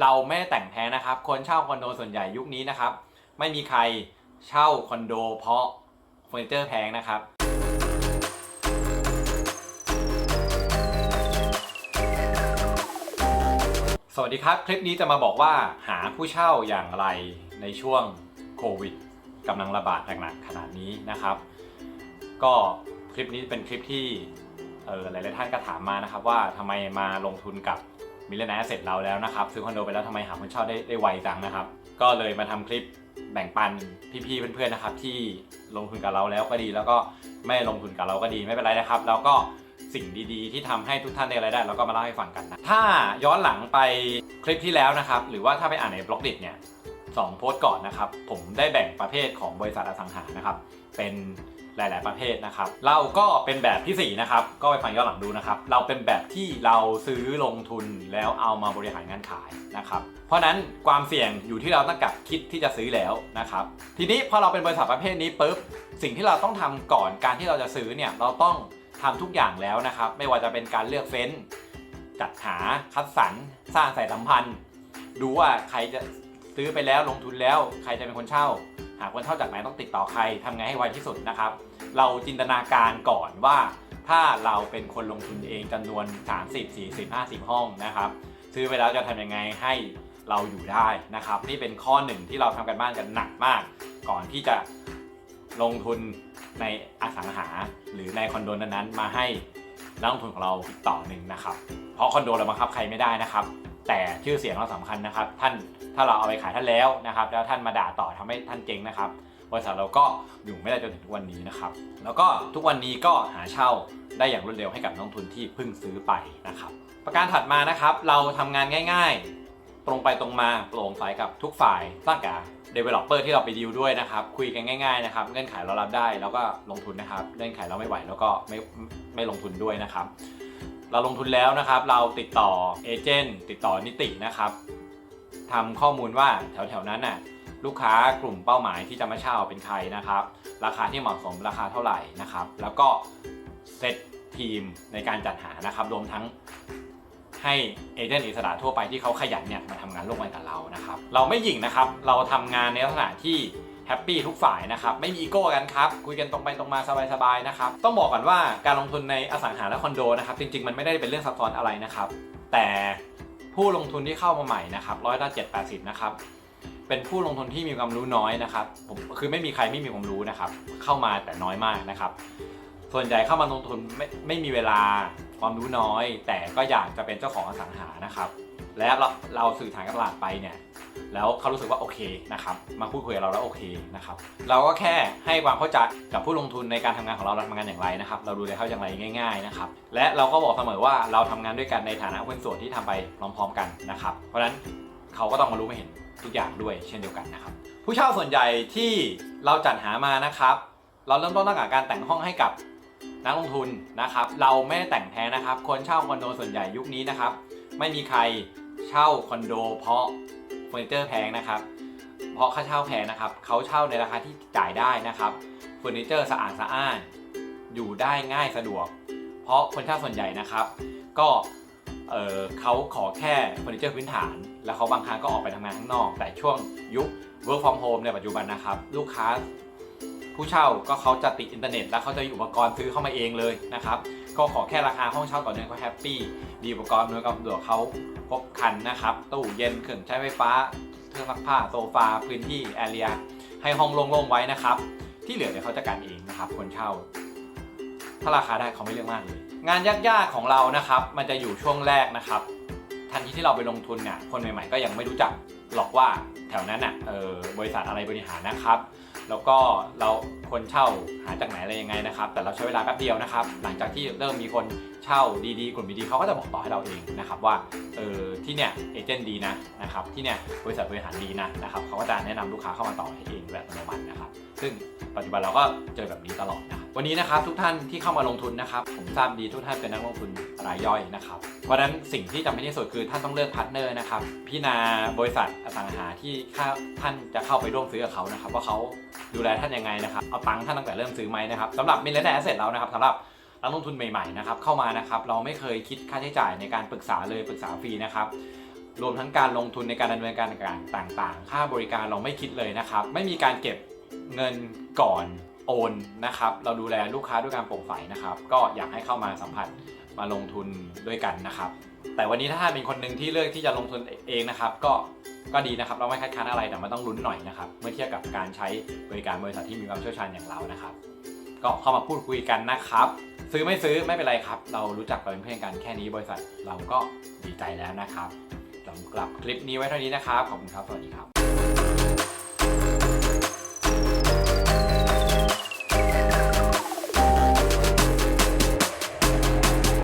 เราไม่ได้แต่งแพ้นะครับ คนเช่าคอนโดส่วนใหญ่ยุคนี้นะครับ ไม่มีใครเช่าคอนโดเพราะเฟอร์นิเจอร์แพงนะครับสวัสดีครับ คลิปนี้จะมาบอกว่าหาผู้เช่าอย่างไรในช่วงโควิดกำลังระบาดหนักๆขนาดนี้นะครับ ก็คลิปนี้เป็นคลิปที่เออหลายๆท่านก็ถามมานะครับ ว่าทำไมมาลงทุนกับ มิลเลนแอสเสร็จเราแล้วนะครับ ซื้อคอนโดไปแล้วทำไมหาคนเช่าได้ได้ไวจังนะครับ ก็เลยมาทำคลิปแบ่งปันพี่ๆเพื่อนๆนะครับ ที่ลงทุนกับเราแล้วก็ดี แล้วก็ไม่ลงทุนกับเราก็ดีไม่เป็นไรนะครับ แล้วก็สิ่งดีๆ ที่ทำให้ทุกท่านได้รายได้เราก็มาเล่าให้ฟังกันนะถ้าย้อนหลังไปคลิปที่แล้วนะครับ หรือว่าถ้าไปอ่านในบล็อกดิเนี่ยสองโพสต์ก่อนนะครับ ผมได้แบ่งประเภทของบริษัทอสังหานะครับ เป็น หลาย ๆ ประเภทนะครับ เราก็เป็นแบบที่ 4 นะครับ ก็ไปฟังย้อนหลังดูนะครับ เราเป็นแบบที่เราซื้อลงทุนแล้วเอามาบริหารงานขายนะครับ เพราะฉะนั้นความเสี่ยงอยู่ที่เราตั้งกับคิดที่จะซื้อแล้วนะครับ ทีนี้พอเราเป็นบริษัทประเภทนี้ปุ๊บ สิ่งที่เราต้องทำก่อนการที่เราจะซื้อเนี่ย เราต้องทำทุกอย่างแล้วนะครับ ไม่ว่าจะเป็นการเลือกเฟ้น จัดหา คัดสรร สร้างสายสัมพันธ์ ดูว่าใครจะซื้อไปแล้วลงทุนแล้ว ใครจะเป็นคนเช่า หาคนเช่าจากไหนต้องติดต่อใครทำไงให้ไวที่สุดนะครับ เราจินตนาการก่อนว่า ถ้าเราเป็นคนลงทุนเองจำนวน 30 40 50 ห้องนะครับ ซื้อไปแล้วจะทำยังไงให้เราอยู่ได้นะครับ นี่เป็นข้อหนึ่งที่เราทำกันบ้านกันหนักมาก ก่อนที่จะลงทุนในอสังหาหรือในคอนโดนั้นๆมาให้นักลงทุนของเราอีกต่อหนึ่งนะครับ เพราะคอนโดเราบังคับใครไม่ได้นะครับ แต่ชื่อเสียงเราสำคัญนะครับ ท่านถ้าเราเอาไปขายท่านแล้วนะครับ แล้วท่านมาด่าต่อทำให้ท่านเจ๊งนะครับบริษัทเราก็อยู่ไม่ได้จนถึงทุกวันนี้นะครับ แล้วก็ทุกวันนี้ก็หาเช่าได้อย่างรวดเร็วให้กับนักลงทุนที่เพิ่งซื้อไปนะครับ ประการถัดมานะครับ เราทำงานง่าย ๆ ตรงไปตรงมาโปร่งใสกับทุกฝ่ายตั้งแต่ developer ที่เราไปดีลด้วยนะครับ คุยกันง่าย ๆนะครับ เงื่อนไขเรารับได้แล้วก็ลงทุนนะครับ เงื่อนไขเราไม่ไหวแล้วก็ไม่ไม่ลงทุนด้วยนะครับ เราลงทุนแล้วนะครับ เราติดต่อเอเจนต์ติดต่อนิตินะครับทำข้อมูลว่าแถวๆนั้นน่ะลูกค้ากลุ่มเป้าหมายที่จะมาเช่าเป็นใครนะครับ ราคาที่เหมาะสมราคาเท่าไหร่นะครับ แล้วก็เซตทีมในการจัดหานะครับ รวมทั้งให้เอเจนต์อิสระทั่วไปที่เขาขยันเนี่ยมาทำงานร่วมกันกับเรานะครับ เราไม่หยิ่งนะครับ เราทำงานในลักษณะที่ แฮปปี้ทุกฝ่ายนะครับไม่มีอีโก้กันครับคุยกันตรงไปตรงมาสบายๆนะครับต้องบอกก่อนว่าการลงทุนในอสังหาและคอนโดนะครับจริงๆ มันไม่ได้เป็นเรื่องซับซ้อนอะไรนะครับแต่ผู้ลงทุนที่เข้ามาใหม่นะครับร้อยละเจ็ดแปดสิบนะครับเป็นผู้ลงทุนที่มีความรู้น้อยนะครับผมคือไม่มีใครไม่มีความรู้นะครับเข้ามาแต่น้อยมากนะครับส่วนใหญ่เข้ามาลงทุนไม่ไม่มีเวลาความรู้น้อย แต่ก็อยากจะเป็นเจ้าของอสังหานะครับ และเราเราสื่อสารกับตลาดไปเนี่ยแล้วเขารู้สึกว่าโอเคนะครับมาพูดคุยกับเราแล้วโอเคนะครับเราก็แค่ให้ความเข้าใจกับผู้ลงทุนในการทำงานของเราเราทำงานอย่างไรนะครับเราดูแลเขาอย่างไรง่าย ๆนะครับ และเราก็บอกเสมอว่าเราทำงานด้วยกันในฐานะหุ้นส่วนที่ทำไปพร้อมๆกันนะครับเพราะฉะนั้นเขาก็ต้องมารู้มาเห็นทุกอย่างด้วยเช่นเดียวกันนะครับผู้เช่าส่วนใหญ่ที่เราจัดหามานะครับ เราเริ่มต้นตั้งแต่การแต่งห้องให้กับนักลงทุนนะครับ เราไม่ได้แต่งแพ้นะครับ คนเช่าคอนโดส่วนใหญ่ยุคนี้นะครับ ไม่มีใคร เช่าคอนโด เพราะเฟอร์นิเจอร์แพงนะครับ เพราะค่าเช่าแพงนะครับเขาเช่าในราคาที่จ่ายได้นะครับเฟอร์นิเจอร์สะอาดสะอ้าน อยู่ได้ง่ายสะดวก เพราะคนเช่าส่วนใหญ่นะครับ ก็เเขาขอแค่เฟอร์นิเจอร์พื้นฐาน แล้วเขาบางครั้งก็ออกไปทำงานข้างนอก แต่ช่วงยุค work from home ในปัจจุบันนะครับ ลูกค้า ผู้เช่าก็เขาจะติดอินเทอร์เน็ต แล้วเขาจะมีอุปกรณ์ซื้อเข้ามาเองเลยนะครับ ก็ขอแค่ราคาห้องเช่าต่อเดือนเขาแฮปปี้มีอุปกรณ์อำนวยความสะดวกเขาครบครันนะครับ ตู้เย็นเครื่องใช้ไฟฟ้าเครื่องซักผ้าโซฟาพื้นที่แอเรียให้ห้องโล่งๆไว้นะครับ ที่เหลือเดี๋ยวเขาจัดการเองนะครับ คนเช่า ถ้าราคาได้เขาไม่เลือกมากเลยงานยากๆของเรานะครับ มันจะอยู่ช่วงแรกนะครับทันทีที่เราไปลงทุนเนี่ยคนใหม่ๆก็ยังไม่รู้จักหรอกว่าแถวนั้นอะเออบริษัทอะไรบริหารนะครับ แล้วก็เราคนเช่าหาจากไหนอะไรยังไงนะครับ แต่เราใช้เวลาแป๊บเดียวนะครับ หลังจากที่เริ่มมีคนเช่าดีๆกลุ่มดีๆเขาก็จะบอกต่อให้เราเองนะครับว่าเออที่เนี่ยเอเจนต์ดีนะนะครับที่เนี่ยบริษัทบริหารดีนะนะครับเขาก็จะแนะนำลูกค้าเข้ามาต่อให้เองแบบอัตโนมัตินะครับ ซึ่งปัจจุบันเราก็เจอแบบนี้ตลอดนะวันนี้นะครับทุกท่านที่เข้ามาลงทุนนะครับผมทราบดีทุกท่านเป็นนักลงทุน รายย่อยนะครับ เพราะฉะนั้นสิ่งที่จำเป็นที่สุดคือท่านต้องเลือกพาร์ทเนอร์นะครับพิจารณาบริษัทอสังหาที่ท่านจะเข้าไปร่วมซื้อกับเขานะครับ ว่าเขาดูแลท่านยังไงนะครับเอาตังค์ท่านตั้งแต่เริ่มซื้อไหมนะครับสำหรับมิลเลนแอสเซทเรานะครับสำหรับนักลงทุนใหม่ๆนะครับเข้ามานะครับเราไม่เคยคิดค่าใช้จ่ายในการปรึกษาเลยปรึกษาฟรีนะครับรวมทั้งการลงทุนในการดำเนินการต่างๆ ค่าบริการเราไม่คิดเลยนะครับ ไม่มีการเก็บเงินก่อนโอนนะครับ เราดูแลลูกค้าด้วยการโปร่งใสนะครับ ก็อยากให้เข้ามาสัมผัส มาลงทุนด้วยกันนะครับ แต่วันนี้ถ้าท่านเป็นคนหนึ่งที่เลือกที่จะลงทุนเองนะครับ ก็ก็ดีนะครับเราไม่คัดค้านอะไรแต่มันต้องลุ้นหน่อยนะครับเมื่อเทียบกับการใช้บริการบริษัทที่มีความเชี่ยวชาญอย่างเรานะครับ ก็เข้ามาพูดคุยกันนะครับ ซื้อไม่ซื้อไม่เป็นไรครับ เรารู้จักกันเป็นเพื่อนกันแค่นี้บริษัทเราก็ดีใจแล้วนะครับสำหรับคลิปนี้ไว้เท่านี้นะครับขอบคุณครับสวัสดีครับ